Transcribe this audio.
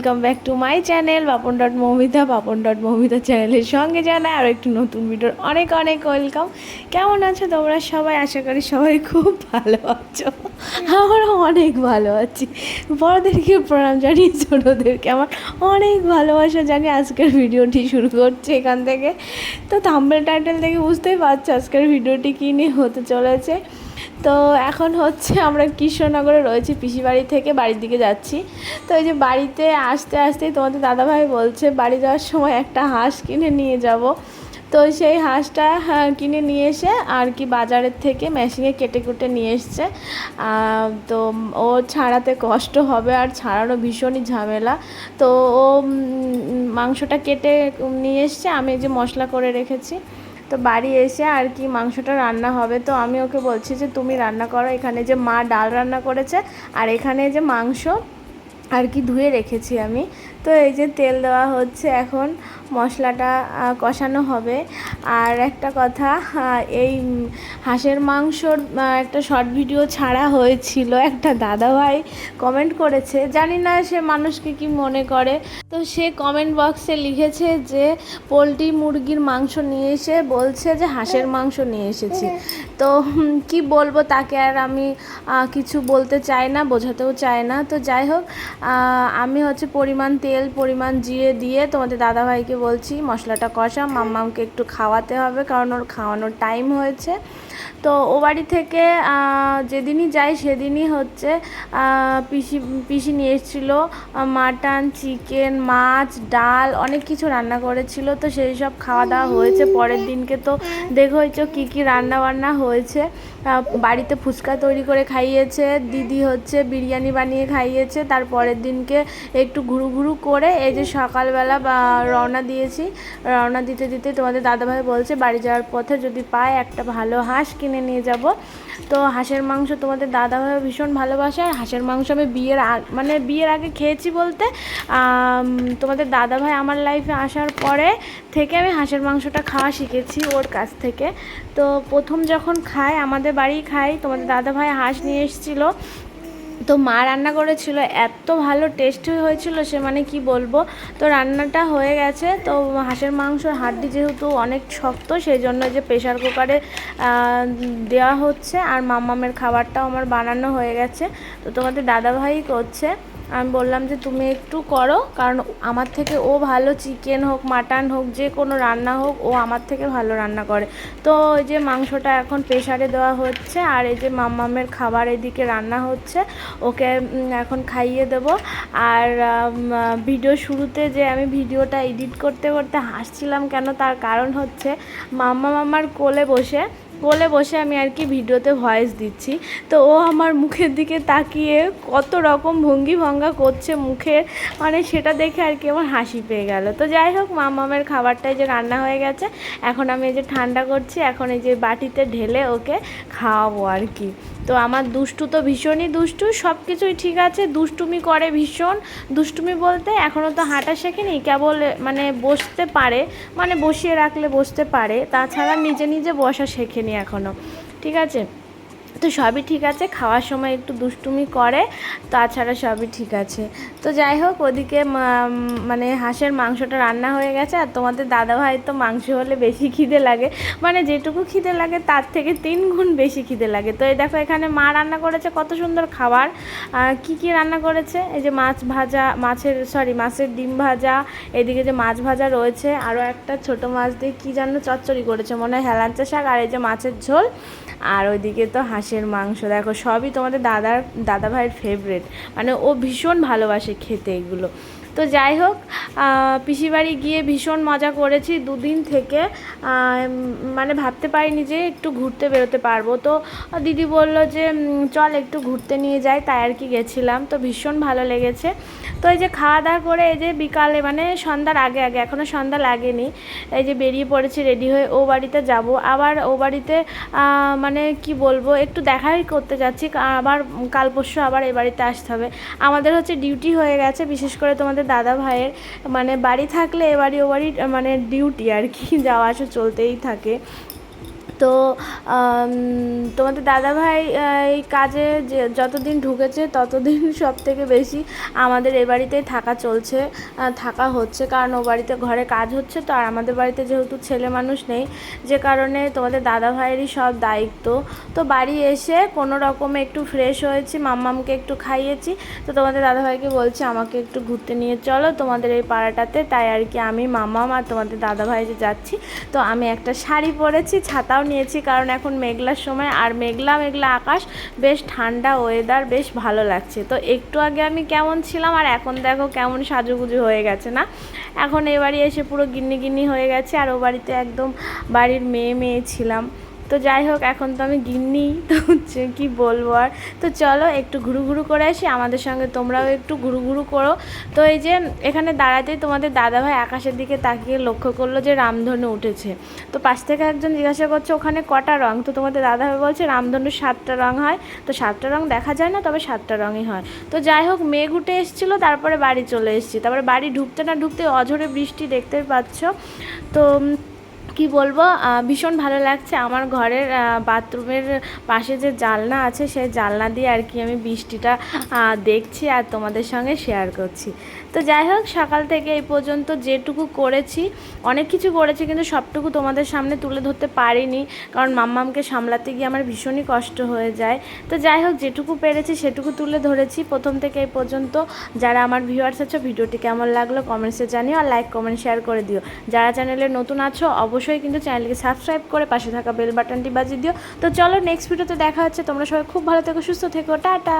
Welcome back to my channel Bapan dot Moumita Bapan dot Moumita চ্যানেলের সঙ্গে জানাই আর একটু নতুন ভিডিওর অনেক অনেক ওয়েলকাম কেমন আছো তোমরা সবাই? আশা করি সবাই খুব ভালো আছো। আমরা অনেক ভালো আছি। বড়োদেরকে প্রণাম জানিয়ে, ছোটোদেরকে আমার অনেক ভালোবাসা জানি আজকের ভিডিওটি শুরু করছে এখান থেকে। তো থাম্বেল টাইটেল থেকে বুঝতেই পারছ আজকের ভিডিওটি কী নিয়ে হতে চলেছে। তো এখন হচ্ছে আমরা কৃষ্ণনগরে রয়েছি পিসি বাড়ি থেকে বাড়ির দিকে যাচ্ছি। তো এই যে বাড়িতে আসতে আসতেই তোমাদের দাদাভাই বলছে বাড়ি যাওয়ার সময় একটা হাঁস কিনে নিয়ে যাব। তো সেই হাঁসটা হ্যাঁ, কিনে নিয়ে এসে আর কি বাজারের থেকে মেশিনে কেটে কুটে নিয়ে এসছে। তো ও ছাড়াতে কষ্ট হবে আর ছাড়ানো ভীষণই ঝামেলা। তো ও মাংসটা কেটে নিয়ে এসছে আমি যে মশলা করে রেখেছি। তো বাড়ি এসে আর কি মাংসটা রান্না হবে। তো আমি ওকে বলছি যে, তুমি রান্না করো। এখানে যে মা ডাল রান্না করেছে, আর এখানে যে মাংস আর কি ধুয়ে রেখেছি আমি। তো এই যে তেল দেওয়া হচ্ছে, এখন মশলাটা কষানো হবে। আর একটা কথা এই হাঁসের মাংসর একটা শর্ট ভিডিও ছাড়া হয়েছিল। একটা দাদাভাই কমেন্ট করেছে, জানি না সে মানুষকে কি মনে করে। তো সে কমেন্ট বক্সে লিখেছে যে, পোলট্রি মুরগির মাংস নিয়ে এসে বলছে যে, হাঁসের মাংস নিয়ে এসেছি। তো কি বলব তাকে আর আমি কিছু বলতে চাই না, বোঝাতেও চাই না। তো যাই হোক আমি হচ্ছে পরিমাণ তেল পরিমাণ জিরে দিয়ে তোমাদের দাদাভাইকে বলছি মশলাটা কষা, মাম্মামকে একটু খাওয়াতে হবে কারণ ওর খাওয়ানোর টাইম হয়েছে। তো ও বাড়ি থেকে যেদিনই যাই সেদিনই হচ্ছে পিসি পিসি নিয়ে এসেছিল মাটন, চিকেন, মাছ, ডাল অনেক কিছু রান্না করেছিল। তো সেই সব খাওয়া দাওয়া হয়েছে। পরের দিনকে তো দেখো দেখোইছো কী কী রান্না বান্না হয়েছে। বাড়িতে ফুচকা তৈরি করে খাইয়েছে, দিদি হচ্ছে বিরিয়ানি বানিয়ে খাইয়েছে। তার পরের দিনকে একটু ঘুরু ঘুরু করে এই যে সকালবেলা, বা রওনা দিয়েছি। রওনা দিতে দিতে তোমাদের দাদাভাই বলছে, বাড়ি যাওয়ার পথে যদি পায় একটা ভালো হাঁস কিনে নিয়ে যাব। তো হাঁসের মাংস তোমাদের দাদাভাই ভীষণ ভালোবাসে। আর হাঁসের মাংস আমি বিয়ের মানে বিয়ের আগে খেয়েছি বলতে তোমাদের দাদাভাই আমার লাইফে আসার পরে থেকে আমি হাঁসের মাংসটা খাওয়া শিখেছি ওর কাছ থেকে। তো প্রথম যখন খাই আমাদের বাড়ি খাই তোমাদের দাদাভাই হাঁস নিয়ে এসেছিল। তো মা রান্না করেছিল, এত ভালো টেস্ট হয়েছিল সে মানে কি বলব? তো রান্নাটা হয়ে গেছে, তো হাঁসের মাংসর হাড্ডি যেহেতু অনেক শক্ত সেই জন্য যে প্রেশার কুকারে দেওয়া হচ্ছে, আর মামামের খাবারটাও আমার বানানো হয়ে গেছে। তো তোমাদের দাদাভাই করছে। আমি বললাম যে তুমি একটু করো, কারণ আমার থেকে ও ভালো চিকেন হোক মাটন হোক, যে কোনো রান্না হোক, ও আমার থেকে ভালো রান্না করে। তো ওই যে মাংসটা এখন প্রেশারে দেওয়া হচ্ছে, আর এই যে মাম্মামের খাবার এদিকে রান্না হচ্ছে, ওকে এখন খাইয়ে দেব। আর ভিডিও শুরুতে যে আমি ভিডিওটা এডিট করতে করতে হাসছিলাম কেন, তার কারণ হচ্ছে মাম্মা মাম্মার কোলে বসে কোলে বসে আমি আর কি ভিডিওতে ভয়েস দিচ্ছি। তো ও আমার মুখের দিকে তাকিয়ে কত রকম ভঙ্গি ভঙ্গা করছে মুখে মানে সেটা দেখে আর কি আমার হাসি পেয়ে গেল। তো যাই হোক মামামের খাবারটাই যে রান্না হয়ে গেছে, এখন আমি এই যে ঠান্ডা করছি, এখন এই যে বাটিতে ঢেলে ওকে খাওয়াবো আর কি। তো আমার দুষ্টু তো ভীষণই দুষ্টু সব কিছুই ঠিক আছে, দুষ্টুমি করে ভীষণ। দুষ্টুমি বলতে এখনও তো হাঁটা শেখেনি, কেবল মানে বসতে পারে মানে বসিয়ে রাখলে বসতে পারে, তাছাড়া নিজে নিজে বসা শেখেনি এখনও ঠিক আছে? তো সবই ঠিক আছে, খাওয়ার সময় একটু দুষ্টুমি করে, তাছাড়া সবই ঠিক আছে। তো যাই হোক, ওদিকে মানে হাঁসের মাংসটা রান্না হয়ে গেছে, আর তোমাদের দাদাভাই তো মাংস হলে বেশি খিদে লাগে। মানে যেটুকু খিদে লাগে, তার থেকে তিন গুণ বেশি খিদে লাগে। তো এই দেখো, এখানে মা রান্না করেছে কত সুন্দর খাবার। কি কি রান্না করেছে? এই যে মাছ ভাজা, মাছের সরি মাছের ডিম ভাজা, এদিকে যে মাছ ভাজা রয়েছে, আরও একটা ছোট মাছ দিয়ে কী যেন চচ্চড়ি করেছে, মনে হয় হেলাঞ্চা শাক, আর এই যে মাছের ঝোল। আর ওইদিকে তো হাঁসের মাংস, দেখো সবই তোমাদের দাদার দাদা ভাইয়ের ফেভারেট মানে ও ভীষণ ভালোবাসে খেতে এগুলো। তো যাই হোক আহ, পিসি বাড়ি গিয়ে ভীষণ মজা করেছি দুদিন থেকে। মানে ভাবতে পারিনি যে একটু ঘুরতে বেরোতে পারব। তো দিদি বলল যে চল একটু ঘুরতে নিয়ে যাই তাই আর কি গেছিলাম। তো ভীষণ ভালো লেগেছে। তো এই যে খাওয়া দাওয়া করে এই যে বিকালে মানে সন্ধ্যার আগে আগে এখনও সন্ধ্যা লাগেনি। এই যে বেরিয়ে পড়েছি রেডি হয়ে ও বাড়িতে যাব। আবার ও বাড়িতে মানে কি বলব একটু দেখাই করতে যাচ্ছি। আবার কাল পরশু আবার এ বাড়িতে আসতে হবে। আমাদের হচ্ছে ডিউটি হয়ে গেছে বিশেষ করে তোমাদের দাদা ভাইয়ের মানে বাড়ি থাকলে এবারই ও বাড়ি মানে ডিউটি আর কি, যাওয়া আসা চলতেই থাকে। তো তোমাদের দাদাভাই এই কাজে যে যতদিন ঢুকেছে ততদিন সব থেকে বেশি আমাদের এ বাড়িতেই থাকা চলছে থাকা হচ্ছে। কারণ ও বাড়িতে ঘরে কাজ হচ্ছে তো, আর আমাদের বাড়িতে যেহেতু ছেলে মানুষ নেই, যে কারণে তোমাদের দাদাভাইয়েরই সব দায়িত্ব। তো বাড়ি এসে কোনো রকমে একটু ফ্রেশ হয়েছি, মাম্মামকে একটু খাইয়েছি। তো তোমাদের দাদাভাইকে বলছি, আমাকে একটু ঘুরতে নিয়ে চলো তোমাদের এই পাড়াটাতে। তাই আর কি আমি মাম্মাম আর তোমাদের দাদাভাই যে যাচ্ছি, তো আমি একটা শাড়ি পরেছি ছাতাও নিয়েছি, কারণ এখন মেঘলার সময় আর মেঘলা মেঘলা আকাশ, বেশ ঠান্ডা ওয়েদার বেশ ভালো লাগছে। তো একটু আগে আমি কেমন ছিলাম আর এখন দেখো কেমন সাজুগুজু হয়ে গেছে না? এখন এবারে এসে পুরো গিন্নি গিন্নি হয়ে গেছে আর ও বাড়িতে একদম বাড়ির মেয়ে মেয়ে ছিলাম। তো যাই হোক, এখন তো আমি গিন্নি, তো হচ্ছে কি বলব আর? তো চলো একটু ঘুরু ঘুরু করে আসি, আমাদের সঙ্গে তোমরাও একটু ঘুরু ঘুরু করো। তো এই যে এখানে দাঁড়াতেই তোমাদের দাদাভাই আকাশের দিকে তাকিয়ে লক্ষ্য করল যে রামধনু উঠেছে। তো পাশ থেকে একজন জিজ্ঞাসা করছে, ওখানে কটা রং? তো তোমাদের দাদাভাই বলছে, রামধনুর সাতটা রং হয়। তো সাতটা রং দেখা যায় না, তবে সাতটা রঙই হয়। তো যাই হোক, মেঘ উঠে এসেছিল, তারপরে বাড়ি চলে এসেছি। তারপরে বাড়ি ঢুকতে না ঢুকতে অঝরে বৃষ্টি দেখতে পাচ্ছ। তো কি বলব ভীষণ ভালো লাগছে আমার ঘরের বাথরুমের পাশে যে জালনা আছে সেই জালনা দিয়ে আর কি আমি বৃষ্টিটা দেখছি আর তোমাদের সঙ্গে শেয়ার করছি। তো যাই হোক, সকাল থেকে এই পর্যন্ত যেটুকু করেছি, অনেক কিছু করেছি কিন্তু সবটুকু তোমাদের সামনে তুলে ধরতে পারিনি, কারণ মাম্মামকে সামলাতে গিয়ে আমার ভীষণই কষ্ট হয়ে যায়। তো যাই হোক, যেটুকু পেরেছি সেটুকু তুলে ধরেছি। প্রথম থেকে এই পর্যন্ত যারা আমার ভিউয়ার্স আছো, ভিডিওটি কেমন লাগল কমেন্টসে জানিও আর লাইক কমেন্ট শেয়ার করে দিও। যারা চ্যানেলে নতুন আছো, অবশ্যই কিন্তু চ্যানেলকে সাবস্ক্রাইব করে পাশে থাকা বেল বাটনটি বাজিয়ে দিও। তো চলো নেক্সট ভিডিওতে দেখা হচ্ছে। তোমরা সবাই খুব ভালো থেকো, সুস্থ থেকো, টাটা!